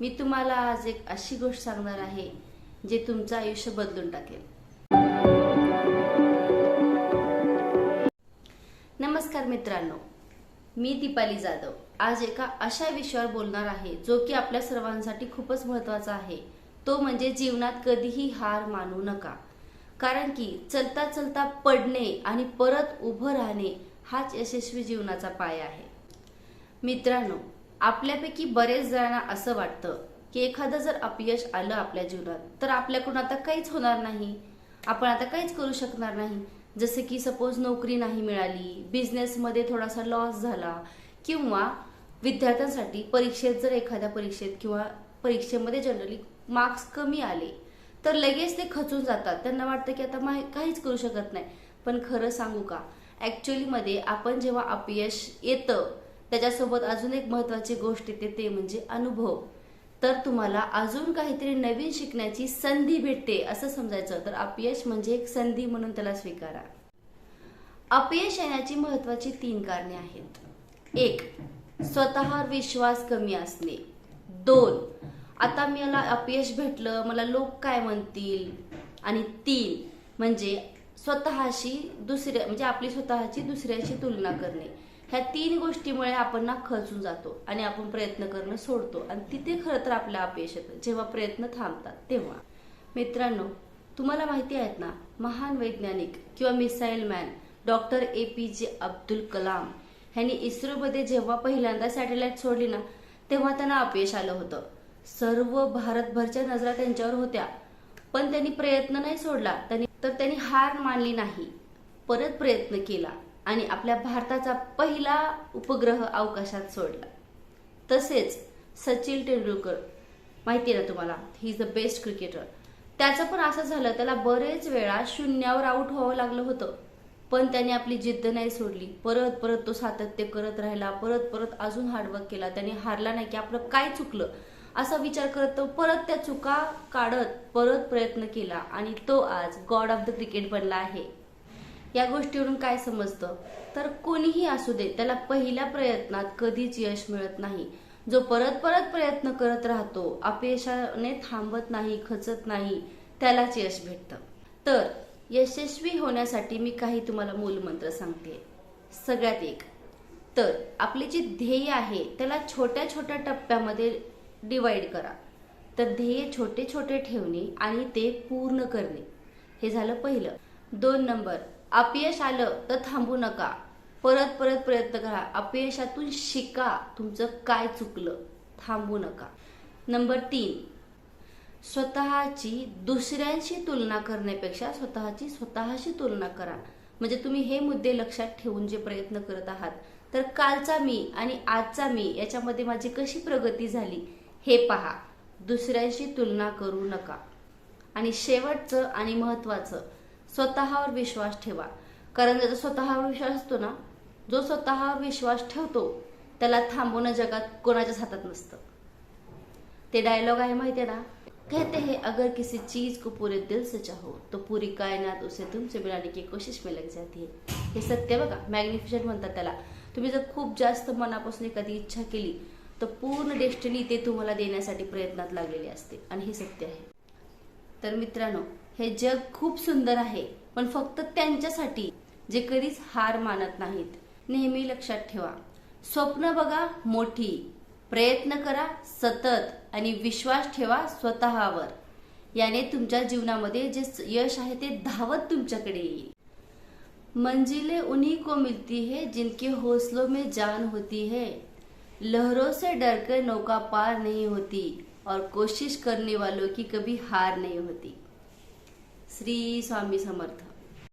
मी तुम्हाला आज एक अशी गोष्ट सांगणार आहे जे तुमचं आयुष्य बदलून टाकेल. नमस्कार मित्रांनो मी दीपाली जाधव. आज एका अशा विषयावर बोलणार आहे जो की आपल्या सर्वांसाठी खूपच महत्त्वाचा आहे. तो म्हणजे जीवनात कधीही हार मानू नका. कारण की चलता चलता पडणे आणि परत उभं राहणे हाच यशस्वी जीवनाचा पाया आहे. मित्रांनो आपल्यापैकी बरेच जणांना असं वाटतं की एखादं जर अपयश आलं आपल्या जीवनात तर आपल्याकडून आता काहीच होणार नाही. आपण आता काहीच करू शकणार नाही. जसे की सपोज नोकरी नाही मिळाली बिझनेसमध्ये थोडासा लॉस झाला किंवा विद्यार्थ्यांसाठी परीक्षेत जर एखाद्या परीक्षेत किंवा परीक्षेमध्ये जनरली मार्क्स कमी आले तर लगेच ते खचून जातात. त्यांना वाटतं की आता मा काहीच करू शकत नाही. पण खरं सांगू का? ॲक्च्युलीमध्ये आपण जेव्हा अपयश येतं त्याच्यासोबत अजून एक महत्वाची गोष्ट येते ते म्हणजे अनुभव. तर तुम्हाला अजून काहीतरी नवीन शिकण्याची संधी भेटते असं समजायचं तर अपयश म्हणजे एक संधी म्हणून त्याला स्वीकारा. अपयश येण्याची महत्वाची तीन कारणे आहेत. एक स्वतःवर विश्वास कमी असणे. दोन आता मला अपयश भेटलं मला लोक काय म्हणतील? आणि तीन म्हणजे स्वतःशी दुसऱ्या म्हणजे आपली स्वतःची दुसऱ्याशी तुलना करणे. ह्या तीन गोष्टीमुळे आपण ना खचून जातो आणि आपण प्रयत्न करणं सोडतो. आणि तिथे खरं तर आपलं अपयश येतं. जेव्हा प्रयत्न थांबतात तेव्हा. मित्रांनो तुम्हाला माहिती आहेत ना महान वैज्ञानिक किंवा missile man doctor A P J Abdul Kalam ह्यांनी इस्रोमध्ये जेव्हा पहिल्यांदा सॅटेलाइट सोडली ना तेव्हा त्यांना अपयश आलं होतं. सर्व भारतभरच्या नजरा त्यांच्यावर होत्या. पण त्यांनी प्रयत्न नाही सोडला. त्यांनी तर त्यांनी हार मानली नाही. परत प्रयत्न केला. आणि आपल्या भारताचा पहिला उपग्रह अवकाशात सोडला. तसेच सचिन तेंडुलकर माहिती आहे ना तुम्हाला? He is the best cricketer त्याचं पण असं झालं त्याला बरेच वेळा शून्यावर आऊट व्हावं लागलं होतं. पण त्याने आपली जिद्द नाही सोडली. परत परत तो सातत्य करत राहिला परत परत अजून हार्डवर्क केला. त्याने हारला नाही की आपलं काय चुकलं? असा विचार करत तो परत त्या चुका काढत परत प्रयत्न केला. आणि तो आज गॉड ऑफ द क्रिकेट बनला आहे. या गोष्टीवरून काय समजतं? तर कोणीही असू दे त्याला पहिल्या प्रयत्नात कधीच यश मिळत नाही. जो परत परत प्रयत्न करत राहतो अपयशाने थांबत नाही खचत नाही त्यालाच यश भेटतं. तर यशस्वी होण्यासाठी मी काही तुम्हाला मूलमंत्र सांगते. सगळ्यात एक तर आपली जे ध्येय आहे त्याला छोट्या छोट्या टप्प्यामध्ये डिवाइड करा. तर ध्येय छोटे छोटे ठेवणे आणि ते पूर्ण करणे. हे झालं पहिलं. दोन नंबर अपयश आलं तर थांबू नका. परत परत प्रयत्न करा. अपयशातून शिका. तुमचं काय चुकलं थांबू नका. नंबर तीन. स्वतःची दुसऱ्यांशी तुलना करण्यापेक्षा स्वतःची स्वतःशी तुलना करा. म्हणजे तुम्ही हे मुद्दे लक्षात ठेवून जे प्रयत्न करत आहात तर कालचा मी आणि आजचा मी याच्यामध्ये माझी कशी प्रगती झाली हे पहा. दुसऱ्यांशी तुलना करू नका. आणि शेवटचं आणि महत्वाचं स्वतःवर विश्वास ठेवा. कारण ज्याचा स्वतःवर विश्वास असतो ना जो स्वतःवर विश्वास ठेवतो त्याला थांबवणं जगात कोणाच्याच हातात नसतं. ते डायलॉग आहे माहिती आहे ना? कहते हैं अगर किसी चीज को पूरे दिल से चाहो तो पूरी कायनात उसे तुमसे मिळाने की कोशिश में लग जाती है. हे सत्य बघा मॅग्निफिशंट म्हणतात त्याला. तुम्ही जर खूप जास्त मनापासून एखादी इच्छा केली तर पूर्ण डेस्टिनी ते तुम्हाला देण्यासाठी प्रयत्नात लागलेली असते. आणि हे सत्य आहे. तर मित्रांनो हे जग खूप सुंदर आहे पण फक्त त्यांच्यासाठी जे कधीच हार मानत नाहीत. नेहमी लक्षात ठेवा. स्वप्न बघा मोठी. प्रयत्न करा सतत आणि विश्वास ठेवा स्वतःवर. याने तुमच्या जीवनामध्ये जे यश आहे ते धावत तुमच्याकडे येईल. मंजिले उन्हीं को मिलती है जिनके हौसलों में जान होती है. लहरों से डरकर नौका पार नहीं होती और कोशिश करने वालों की कभी हार नहीं होती। श्री स्वामी समर्थ.